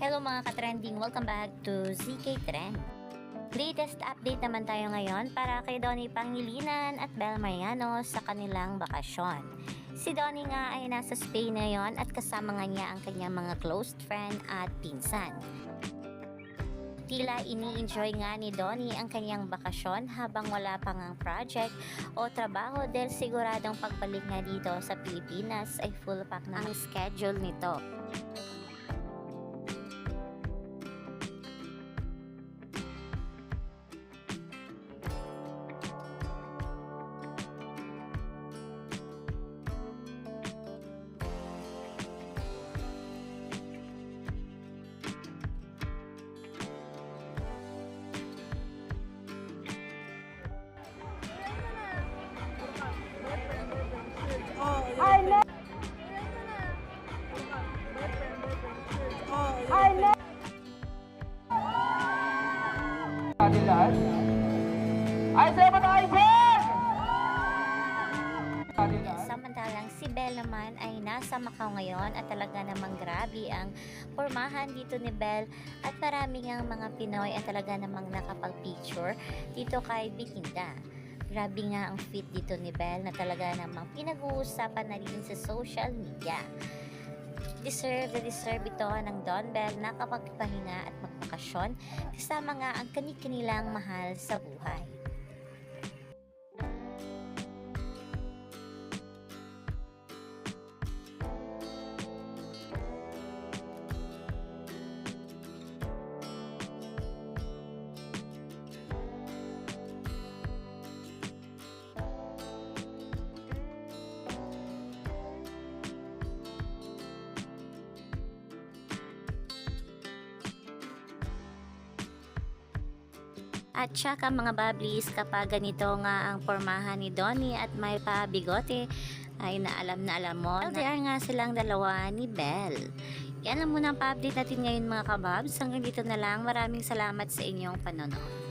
mga katrending, welcome back to ZK Trend. Latest update naman tayo ngayon para kay Donnie Pangilinan at Bel Mariano sa kanilang bakasyon. Si Donnie nga ay nasa Spain ngayon at kasama nga niya ang kanyang mga close friend at pinsan. Tila ini-enjoy nga ni Donnie ang kanyang bakasyon habang wala pa ngang project o trabaho dahil siguradong pagbalik nga dito sa Pilipinas ay full pack na ang schedule nito. Ating lahat. Ay, sa'yo ba. Samantalang si Belle naman ay nasa Macau ngayon at talaga namang grabe ang pormahan dito ni Belle at marami ang mga Pinoy at talaga namang nakapag-picture dito kay Belinda. Grabe nga ang fit dito ni Belle na talaga namang pinag-uusapan na rin sa social media. Deserve na deserve ito ng Don Bell na kapagpahinga at magbakasyon kasama nga ang kani-kanilang mahal sa buhay. At saka mga bablis kapag ganito nga ang pormahan ni Donnie at may pa bigote ay naalam na alam mo LDR nga silang dalawa ni Belle. Yan lang muna ang pa-update natin ngayon mga kababs. Hanggang dito na lang. Maraming salamat sa inyong panonood.